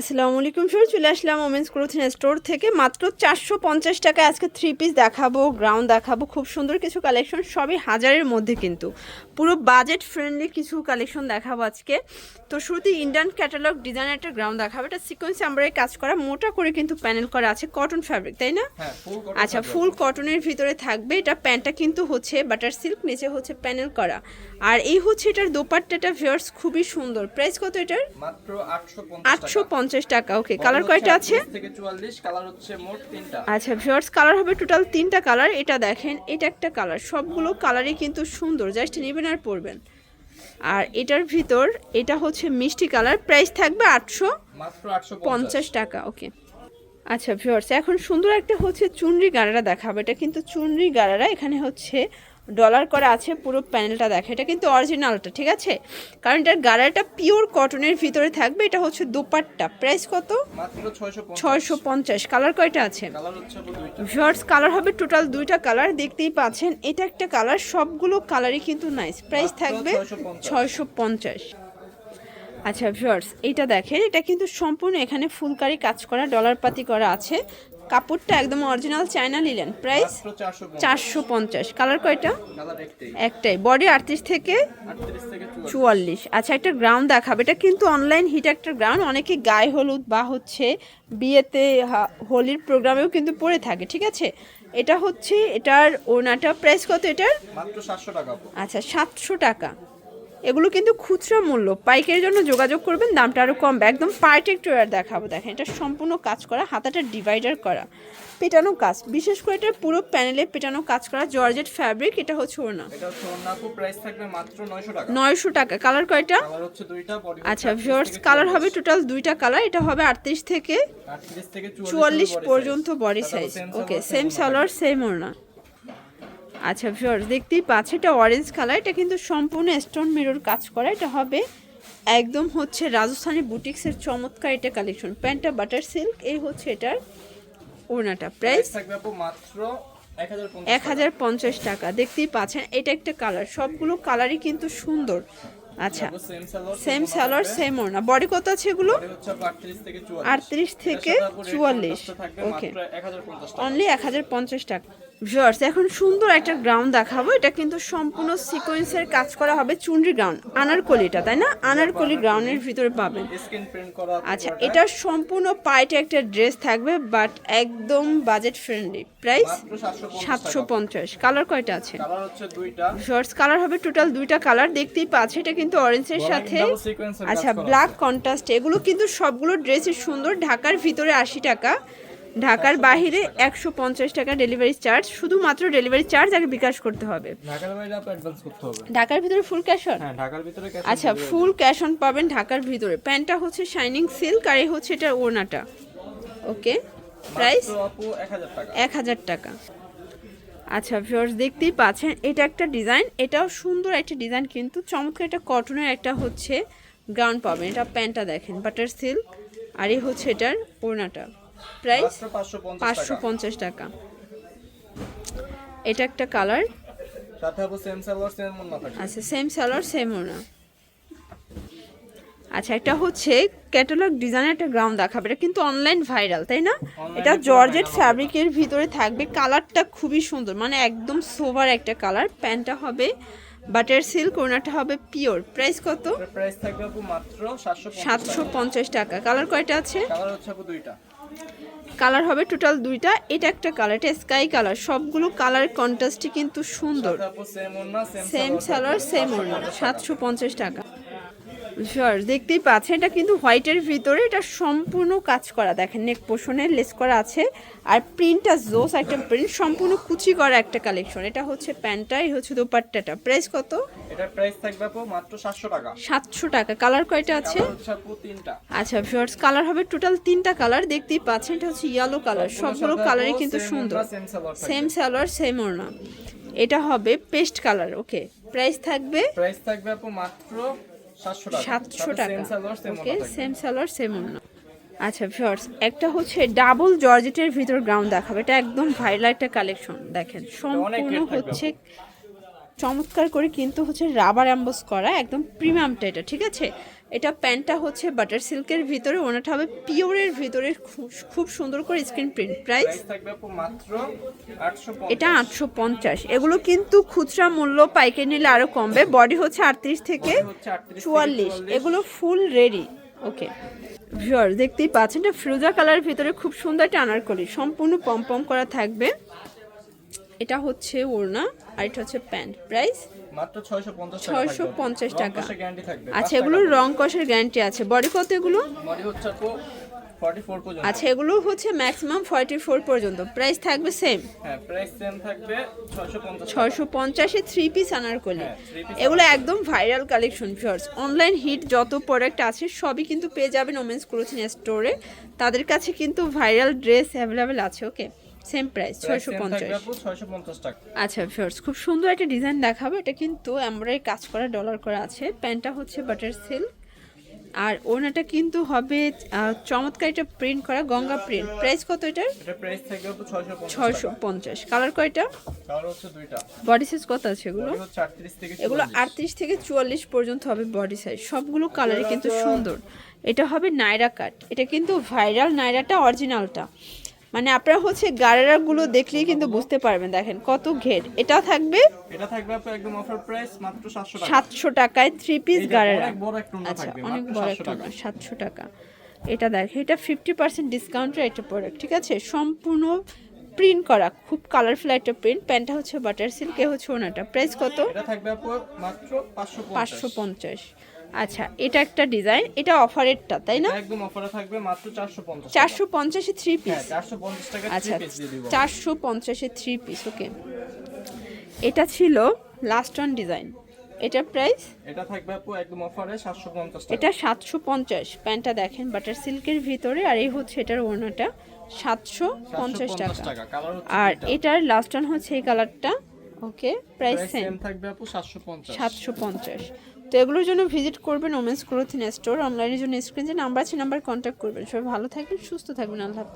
আসসালামু আলাইকুম ফির চলে আসলাম ওমেন্স ক্লোথিং স্টোর থেকে। মাত্র চারশো পঞ্চাশ টাকায় আজকে থ্রি পিস দেখাবো গ্রাউন্ড দেখাবো খুব সুন্দর কিছু কালেকশন সবই হাজারের মধ্যে কিন্তু। পুরো বাজেট ফ্রেন্ডলি কিছু কালেকশন দেখাবো আজকে। তো শুরুতে ইন্ডিয়ান ক্যাটালগ ডিজাইন একটা গ্রাউন্ড দেখাবো। এটা সিকোয়েন্স আমরাই কাজ করা মোটা করে কিন্তু প্যানেল করা আছে কটন ফ্যাব্রিক তাই না? হ্যাঁ আচ্ছা ফুল কটনের ভিতরে থাকবে। এটা প্যান্টটা কিন্তু হচ্ছে বাটার সিল্ক নিচে হচ্ছে প্যানেল করা। আর এই হচ্ছে এটার দোপাট্টাটা ভিউয়ার্স খুবই সুন্দর। প্রাইস কত এটার? মাত্র 850 আটশো পঞ্চাশ টাকা। ওকে কালার কয়টা আছে? থেকে 44 কালার হচ্ছে মোট তিনটা। আচ্ছা ভিউয়ার্স কালার হবে টোটাল তিনটা কালার এটা দেখেন এটা একটা কালার সবগুলো কালারই কিন্তু সুন্দর। জাস্ট নেবেন আর পরবেন। আর এটার ভিতর এটা হচ্ছে মিষ্টি কালার প্রাইস থাকবে আটশো পঞ্চাশ। টাকা ওকে আচ্ছা ভিউয়ার্স এখন সুন্দর একটা হচ্ছে চুনরি গাড়ারা দেখাবো। এটা কিন্তু চুনরি গাড়ারা এখানে হচ্ছে ডলার করা আছে পুরো প্যানেলটা দেখে। এটা কিন্তু অরিজিনালটা ঠিক আছে? কারণ এটার গাড়াটা পিওর কটনের ভিতরে থাকবে এটা হচ্ছে দোপাট্টা। প্রাইস কত? মাত্র ছয়শো পঞ্চাশ। কালার কয়টা আছে? ভিউয়ার্স কালার হবে টোটাল দুইটা কালার দেখতেই পাচ্ছেন এটা একটা কালার সবগুলো কালারই কিন্তু নাইস প্রাইস থাকবে ছয়শো পঞ্চাশ। আচ্ছা ভিউয়ার্স এটা দেখেন এটা কিন্তু সম্পূর্ণ এখানে ফুলকারি কাজ করা ডলার পাতি করা আছে। কাপড়টা একদম অরিজিনাল চায়না নিলেন প্রাইস চারশো পঞ্চাশ। কালার কয়টা? একটাই। বডি আটত্রিশ থেকে 38 থেকে 44 চুয়াল্লিশ। আচ্ছা একটা গ্রাউন্ড দেখাবে। এটা কিন্তু অনলাইন হিট একটা গ্রাউন্ড অনেকে গায়ে হলুদ বা হচ্ছে বিয়েতে হোলির প্রোগ্রামেও কিন্তু পরে থাকে ঠিক আছে? এটা হচ্ছে এটার ওনাটা প্রাইস কত এটার? মাত্র 700 টাকা। আচ্ছা সাতশো টাকা। এগুলো কিন্তু খুচরা মূল্য। পাইকারির জন্য যোগাযোগ করবেন দামটা আরও কমবে। একদম পারফেক্ট ওয়ার দেখাবো। দেখেন এটা সম্পূর্ণ কাজ করা হাতাটা ডিভাইডার করা। পেটানো কাজ বিশেষ করে এটা পুরো প্যানেলে পেটানো কাজ করা জর্জেট ফ্যাব্রিক এটা হচ্ছে ওনা 900 টাকা। নয়শো টাকা। কালার কয়টা? আচ্ছা ভিউয়ার্স কালার হবে টোটাল দুইটা কালার এটা হবে আটত্রিশ থেকে 38 থেকে 44 চুয়াল্লিশ পর্যন্ত body size okay same salwar same ওড়না। আচ্ছা ভিউয়ার্স দেখতেই পাচ্ছি এটা অরেঞ্জ কালার এটা কিন্তু সম্পূর্ণ স্টোন মিরর কাজ করা এটা হবে একদম হচ্ছে রাজস্থানী বুটিক্সের চমৎকার এটা কালেকশন প্যান্টটা বাটার সিল্ক এই হচ্ছে এটার ওনাটা প্রাইস মাত্র 1050 এক হাজার পঞ্চাশ টাকা দেখতেই পাচ্ছেন এটা একটা কালার সবগুলো কালারই কিন্তু সুন্দর আচ্ছা সেম সালোয়ার সেম ওনা বডি কত আছে এগুলো? বডি হচ্ছে আপু 38 থেকে 44 আটত্রিশ থেকে চুয়াল্লিশ ওকে মাত্র 1050 অনলি এক হাজার পঞ্চাশ টাকা। ভিউয়ার্স এখন সুন্দর একটা গ্রাউন্ড দেখাবো। এটা কিন্তু সম্পূর্ণ সিকোয়েন্সের কাজ করা হবে চুনরি গ্রাউন্ড আনারকলিটা তাই না? আনারকলি গ্রাউন্ডের ভিতরে পাবেন। আচ্ছা এটা সম্পূর্ণ পাইটে একটা ড্রেস থাকবে বাট একদম বাজেট ফ্রেন্ডলি প্রাইস সাতশো পঞ্চাশ। কালার কয়টা আছে? শর্টস কালার হবে টোটাল দুইটা কালার দেখতেই পাচ্ছে এটা কিন্তু অরেঞ্জের সাথে। আচ্ছা ব্ল্যাক কন্ট্রাস্ট এগুলো কিন্তু সবগুলো ড্রেসই সুন্দর ঢাকার ভিতরে আশি টাকা। ঢাকার বাইরে একশো পঞ্চাশ টাকা ডেলিভারি চার্জ শুধুমাত্র ডেলিভারি চার্জ আগে বিকাশ করতে হবে। ঢাকার ভিতরে ফুল ক্যাশ অন হ্যাঁ ঢাকার ভিতরে cash আচ্ছা ফুল ক্যাশ অন পাবেন ঢাকার ভিতরে। প্যান্টটা হচ্ছে শাইনিং সিল্ক আর এই হচ্ছে এটা ওড়নাটা। ওকে প্রাইস মাত্র আপু 1000 টাকা। এক হাজার টাকা। আচ্ছা ভিউয়ার্স দেখতেই পাচ্ছেন এটা একটা ডিজাইন এটাও সুন্দর একটা ডিজাইন কিন্তু চমৎকার একটা কটনের একটা হচ্ছে গ্রাউন্ড পাবেন। এটা প্যান্টটা দেখেন বাটার সিল্ক আর এই হচ্ছে এটার ওড়নাটা। প্রাইস? পাঁচশো পঞ্চাশ টাকা। এটা একটা কালার। আচ্ছা সেম সালোয়ার সেম ওড়না। আচ্ছা এটা হচ্ছে ক্যাটালগ ডিজাইনের একটা গ্রাউন্ড দেখাবে। এটা কিন্তু অনলাইন ভাইরাল তাই না? এটা জর্জেট ফ্যাব্রিকের ভিতরে থাকবে। কালারটা খুবই সুন্দর মানে একদম সোভার একটা কালার প্যান্টটা হবে বাটার সিল্ক ওনাটা হবে পিওর প্রাইস কত? প্রাইস থাকবে মাত্র 750 সাতশো পঞ্চাশ টাকা। কালার কয়টা আছে? কালার হচ্ছে দুইটা। কালার হবে টোটাল দুইটা। এটা একটা কালার এটা স্কাই কালার সবগুলো কালার কন্ট্রাস্টই কিন্তু সুন্দর। সেম সালোয়ার সেম ওড়না সাতশো পঞ্চাশ টাকা। শিওর দেখতেই পাচ্ছেন এটা কিন্তু হোয়াইটের ভিতরে এটা সম্পূর্ণ কাজ করা দেখেন নেক পোষণে লেস করা আছে আর প্রিন্টটা জোস একটা প্রিন্ট সম্পূর্ণ কুচি করা একটা কালেকশন এটা হচ্ছে প্যান্টটা এই হচ্ছে দোপাট্টাটা প্রাইস কত? এটার প্রাইস থাকবে আপু মাত্র 700 টাকা। সাতশো টাকা কালার কয়টা আছে? তিনটা। আচ্ছা ভিউয়ার্স কালার হবে টোটাল তিনটা কালার দেখতেই পাচ্ছেন এটা হচ্ছে ইয়েলো কালার সবগুলো কালারই কিন্তু সুন্দর। সেম সালোয়ার সেম ওড়না এটা হবে পেস্ট কালার ওকে প্রাইস থাকবে? প্রাইস থাকবে আপু মাত্র 700 সাতশো টাকা। ওকে সেম সালোয়ার সেম অন্য আচ্ছা ভিউয়ার্স একটা হচ্ছে ডাবল জর্জেটের ভিতর গ্রাউন্ড দেখাবে। এটা একদম একটা কালেকশন দেখেন। সম্পূর্ণ হচ্ছে চমৎকার করে কিন্তু হচ্ছে রাবার অ্যাম্বস করা একদম প্রিমিয়ামটা এটা ঠিক আছে? এটা প্যান্টটা হচ্ছে বাটার সিল্কের ভিতরে ওনাটা হবে পিওরের ভিতরে খুব সুন্দর করে স্ক্রিন প্রিন্ট প্রাইস। এটা আটশো পঞ্চাশ। এগুলো কিন্তু খুচরা মূল্য পাইকারি নিলে আরও কমবে। বডি হচ্ছে আটত্রিশ থেকে চুয়াল্লিশ। এগুলো ফুল রেডি ওকে ভিউয়ার দেখতেই পাচ্ছেন এটা ফ্রোজা কালারের ভিতরে খুব সুন্দর একটা আনারকলি। সম্পূর্ণ পম পম করা থাকবে। এটা হচ্ছে ওড়না আর এটা হচ্ছে প্যান্ট। প্রাইস? মাত্র ছয়শো পঞ্চাশ 650 টাকা। আচ্ছা এগুলোর রং কষের গ্যারান্টি আছে। বডি কত এগুলো? বডি হচ্ছে আচ্ছা এগুলো হচ্ছে ম্যাক্সিমাম ফর্টি ফোর পর্যন্ত। প্রাইস থাকবে সেম হ্যাঁ প্রাইস সেম থাকবে ছয়শো পঞ্চাশ ছয়শো পঞ্চাশে থ্রি পিস আনারকলি এগুলো একদম ভাইরাল কালেকশন ফিওর্স অনলাইন হিট যত প্রোডাক্ট আছে সবই কিন্তু পেয়ে যাবেন ওমেন্স ক্লোথিং স্টোরে তাদের কাছে কিন্তু ভাইরাল ড্রেস অ্যাভেলেবেল আছে ওকে সেম প্রাইস ছয়শো পঞ্চাশ। আচ্ছা ফিওর্স খুব সুন্দর একটা ডিজাইন দেখাবো। এটা কিন্তু এমব্রয়ডারি কাজ করা ডলার করা আছে। প্যান্টটা হচ্ছে বাটার সিল্ক আর ওনাটা কিন্তু হবে চমৎকার এটা প্রিন্ট করা গঙ্গা প্রিন্ট প্রাইস কত এটার? এটা ছয়শো পঞ্চাশ কালার কয়টা? বডি সাইজ কত আছে এগুলো? এগুলো আটত্রিশ থেকে চুয়াল্লিশ পর্যন্ত হবে বডি সাইজ সবগুলো কালারই কিন্তু সুন্দর। এটা হবে নাইরা কাট এটা কিন্তু ভাইরাল নাইরাটা অরিজিনালটা মানে আপনারা হচ্ছে গাড়ারাগুলো দেখলেই কিন্তু বুঝতে পারবেন দেখেন কত ঘের। এটাও থাকবে? এটা থাকবে একদম অফার প্রাইস মাত্র সাতশো টাকা। সাতশো টাকায় থ্রি পিস গাড়ারা অনেক বড় একটা ওড়না আচ্ছা অনেক বড় 700 একটা টাকা। সাতশো টাকা। এটা দেখে এটা ফিফটি পার্সেন্ট ডিসকাউন্টের একটা প্রোডাক্ট ঠিক আছে? সম্পূর্ণ প্রিন্ট করা খুব কালারফুল একটা প্রিন্ট প্যান্টটা হচ্ছে বাটার সিল্কে হচ্ছে ওনাটা। প্রাইস কত? এটা থাকবে মাত্র পাঁচশো পাঁচশো পঞ্চাশ। আচ্ছা এটা একটা ডিজাইন এটা অফারেরটা তাই না? একদম অফারে থাকবে মাত্র চারশো পঞ্চাশ চারশো পঞ্চাশে থ্রি হ্যাঁ পিস চারশো পঞ্চাশ টাকা আচ্ছা থ্রি পিস দিয়ে দিব চারশো পঞ্চাশে থ্রি পিস ওকে এটা ছিল লাস্ট ওয়ান ডিজাইন এটা প্রাইস এটা থাকবে আপু একদম অফারে সাতশো পঞ্চাশ টাকা। এটা সাতশো পঞ্চাশ প্যান্টটা দেখেন বাটার সিল্কের ভিতরে আর এই হচ্ছে এটার ওড়নাটা সাতশো পঞ্চাশ 750 টাকা আর এটার লাস্ট ওয়ান হচ্ছে এই কালারটা ওকে প্রাইস সেম থাকবে আপু সাতশো পঞ্চাশ। সাতশো পঞ্চাশ। তো এগুলোর জন্য ভিজিট করবেন ওমেন্স ক্লোথিং স্টোর অনলাইনের জন্য স্ক্রিন যে নাম্বার আছে নাম্বার কন্ট্যাক্ট করবেন সবাই ভালো থাকবেন, সুস্থ থাকবেন, আল্লাহ।